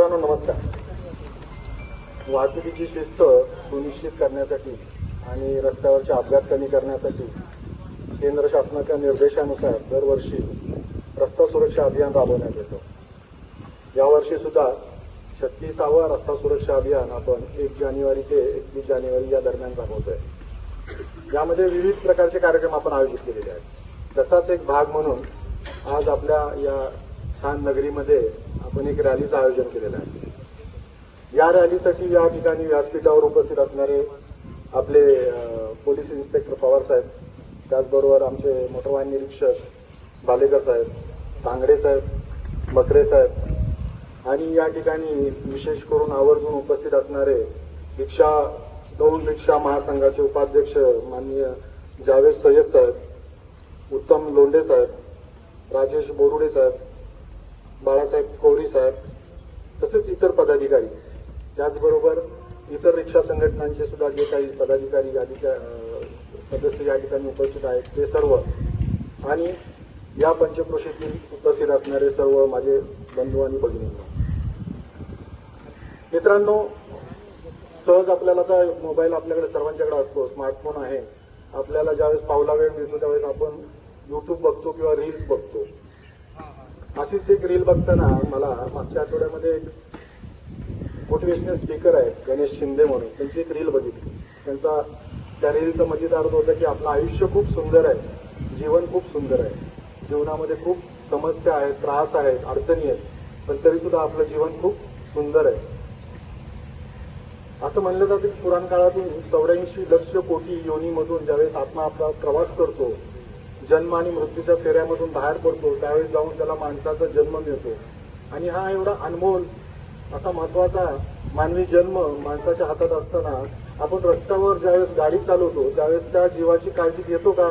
मित्रांनो नमस्कार. वाहतुकीची शिस्त सुनिश्चित करण्यासाठी आणि रस्त्यावरचे अपघात कमी करण्यासाठी केंद्र शासनाच्या निर्देशानुसार दरवर्षी रस्ता सुरक्षा अभियान राबवण्यात येतं. यावर्षी सुद्धा छत्तीसावं रस्ता सुरक्षा अभियान आपण एक जानेवारी ते एकवीस जानेवारी या दरम्यान राबवतोय. यामध्ये विविध प्रकारचे कार्यक्रम आपण आयोजित केलेले आहेत. त्याचाच एक भाग म्हणून आज आपल्या या छान नगरीमध्ये आपण एक रॅलीचं आयोजन केलेलं आहे. या रॅलीसाठी या ठिकाणी व्यासपीठावर उपस्थित असणारे आपले पोलीस इन्स्पेक्टर पवार साहेब त्याचबरोबर आमचे मोटरवाहन निरीक्षक भालेकर साहेब तांगडे साहेब बकरे साहेब आणि या ठिकाणी विशेष करून आवर्जून उपस्थित असणारे रिक्षा दोन रिक्षा महासंघाचे उपाध्यक्ष माननीय जावेद सय्यद साहेब उत्तम लोंढे साहेब राजेश बोरुडे साहेब बाळासाहेब कोवडी साहेब तसेच इतर पदाधिकारी. त्याचबरोबर इतर रिक्षा संघटनांचे सुद्धा जे काही पदाधिकारी अधिका सदस्य या ठिकाणी उपस्थित आहेत ते सर्व. आणि या पंचक्रोशीतील उपस्थित असणारे सर्व माझे बंधू आणि भगिनी. मित्रांनो सहज आपल्याला आता मोबाईल आपल्याकडे सर्वांच्याकडे असतो स्मार्टफोन आहे. आपल्याला ज्यावेळेस पावला वेळ मिळतो त्यावेळेस आपण युट्यूब बघतो किंवा रील्स बघतो. अशीच एक रील बघताना मला मागच्या आठवड्यामध्ये एक मोटिवेशनल स्पीकर आहेत गणेश शिंदे म्हणून. त्यांची एक रील बघितली. त्यांचा त्या रीलचं मजेदार अर्थ होतं की आपलं आयुष्य खूप सुंदर आहे. जीवन खूप सुंदर आहे. जीवनामध्ये खूप समस्या आहेत त्रास आहेत अडचणी आहेत. पण तरी सुद्धा आपलं जीवन खूप सुंदर आहे. असं म्हणलं जातं की पुराण काळातून चौऱ्याऐंशी लक्ष कोटी योनीमधून ज्यावेळेस आत्मा आपला प्रवास करतो जन्म आणि मृत्यूच्या फेऱ्यामधून बाहेर पडतो त्यावेळेस जाऊन त्याला माणसाचा जन्म मिळतो. आणि हा एवढा अनमोल असा महत्त्वाचा मानवी जन्म माणसाच्या हातात असताना आपण रस्त्यावर ज्यावेळेस गाडी चालवतो त्यावेळेस त्या जीवाची काळजी घेतो का?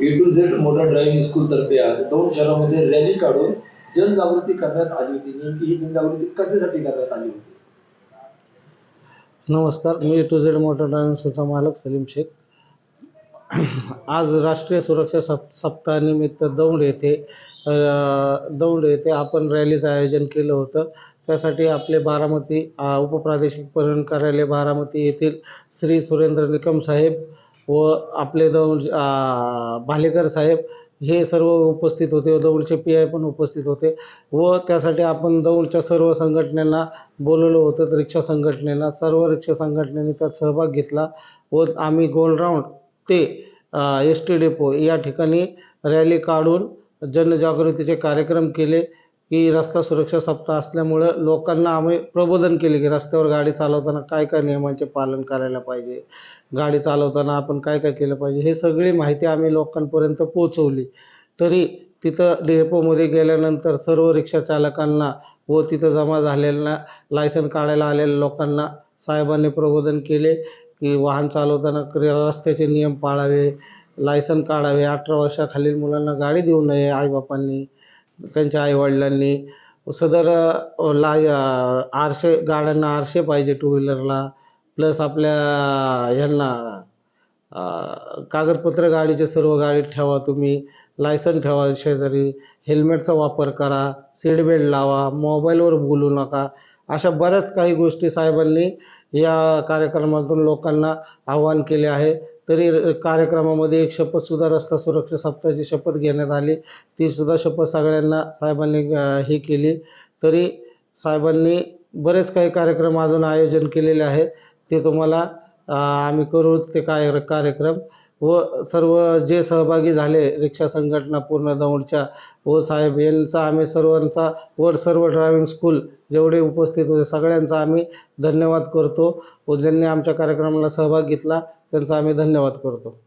A to Z motor driving school तर्फे आज दोन शहरामध्ये रॅली काढून जनजागृती करण्यात आली होती. नेमकी ही जनजागृती कशासाठी करण्यात आली होती? नमस्कार मी टू झेड मोटर ट्रान्सचा मालक सलीम शेख. आज राष्ट्रीय सुरक्षा सप सप्ताहानिमित्त दौंड येथे दौंड येथे आपण रॅलीचं आयोजन केलं होतं. त्यासाठी आपले बारामती उपप्रादेशिक परिवहन कार्यालय बारामती येथील श्री सुरेंद्र निकम साहेब व आपले दौंड भालेकर साहेब हे सर्व उपस्थित होते दौडचे पी आय पण उपस्थित होते व त्यासाठी आपण दौडच्या सर्व संघटनेला बोलवलं होतं रिक्षा संघटनेला. सर्व रिक्षा संघटनेने त्यात सहभाग घेतला व आम्ही गोल राऊंड ते एस टी डेपो या ठिकाणी रॅली काढून जनजागृतीचे कार्यक्रम केले. की रस्ता सुरक्षा सप्ताह असल्यामुळं लोकांना आम्ही प्रबोधन केले की रस्त्यावर गाडी चालवताना काय काय नियमांचे पालन करायला पाहिजे गाडी चालवताना आपण काय काय केलं पाहिजे हे सगळी माहिती आम्ही लोकांपर्यंत पोहोचवली. तरी तिथं डेपोमध्ये गेल्यानंतर सर्व रिक्षा चालकांना व तिथं जमा झालेल्या लायसन काढायला आलेल्या लोकांना साहेबांनी प्रबोधन केले की वाहन चालवताना रस्त्याचे नियम पाळावे लायसन काढावे अठरा वर्षाखालील मुलांना गाडी देऊ नये आईबापांनी त्यांच्या आईवडिलांनी सदर लाय आरशे गाड्यांना आरशे पाहिजे टू व्हीलरला प्लस आपल्या ह्यांना कागदपत्र गाडीचे सर्व गाडीत ठेवा तुम्ही. लायसन ठेवा शेजारी. हेल्मेटचा वापर करा. सीट बेल्ट लावा. मोबाईलवर बोलू नका. अशा बऱ्याच काही गोष्टी साहेबांनी या कार्यक्रमातून लोकांना आवाहन केले आहे. तरी र- कार्यक्रमामध्ये एक शपथसुद्धा रस्ता सुरक्षा सप्ताहाची शपथ घेण्यात आली. तीसुद्धा शपथ सगळ्यांना साहेबांनी हे केली. तरी साहेबांनी बरेच काही कार्यक्रम अजून आयोजन केलेले आहेत. ते तुम्हाला आम्ही करूच ते काय कार्यक्रम. व सर्व जे सहभागी झाले रिक्षा संघटना पूर्ण दौंडच्या व साहेब यांचा आम्ही सर्वांचा व सर्व ड्रायव्हिंग स्कूल जेवढे उपस्थित होते सगळ्यांचा आम्ही धन्यवाद करतो. व ज्यांनी आमच्या कार्यक्रमाला सहभाग घेतला त्यांचा आम्ही धन्यवाद करतो.